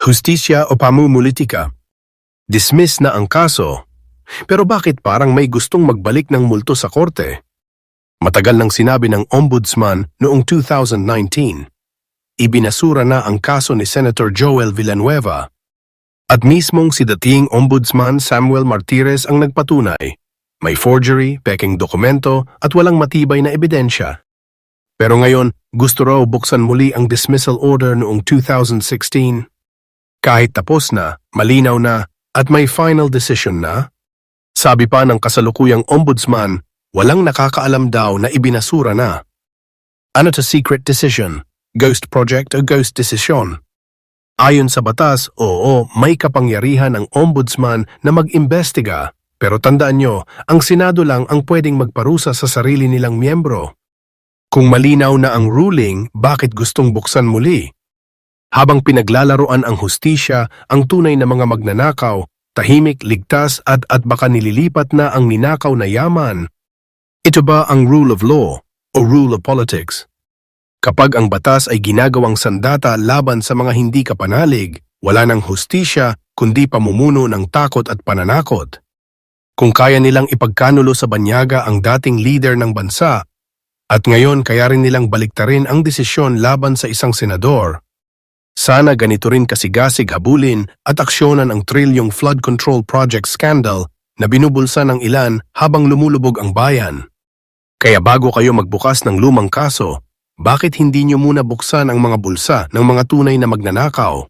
Hustisya o pamumulitika. Dismiss na ang kaso, pero bakit parang may gustong magbalik ng multo sa korte? Matagal nang sinabi ng ombudsman noong 2019. Ibinasura na ang kaso ni Senator Joel Villanueva. At mismong si dating ombudsman Samuel Martires ang nagpatunay. May forgery, peking dokumento at walang matibay na ebidensya. Pero ngayon, gusto raw buksan muli ang dismissal order noong 2016. Kahit tapos na, malinaw na, at may final decision na, sabi pa ng kasalukuyang ombudsman, walang nakakaalam daw na ibinasura na. Ano to secret decision? Ghost project o ghost decision? Ayon sa batas, oo, may kapangyarihan ang ombudsman na mag-imbestiga. Pero tandaan nyo, ang Senado lang ang pwedeng magparusa sa sarili nilang miyembro. Kung malinaw na ang ruling, bakit gustong buksan muli? Habang pinaglalaroan ang hustisya, ang tunay na mga magnanakaw, tahimik, ligtas at at baka nililipat na ang ninakaw na yaman. Ito ba ang rule of law o rule of politics? Kapag ang batas ay ginagawang sandata laban sa mga hindi kapanalig, wala ng hustisya kundi pamumuno ng takot at pananakot. Kung kaya nilang ipagkanulo sa banyaga ang dating leader ng bansa, at ngayon kaya rin nilang baliktarin ang desisyon laban sa isang senador, sana ganito rin kasigasig habulin at aksyonan ang trilyong flood control project scandal na binubulsa ng ilan habang lumulubog ang bayan. Kaya bago kayo magbukas ng lumang kaso, bakit hindi nyo muna buksan ang mga bulsa ng mga tunay na magnanakaw?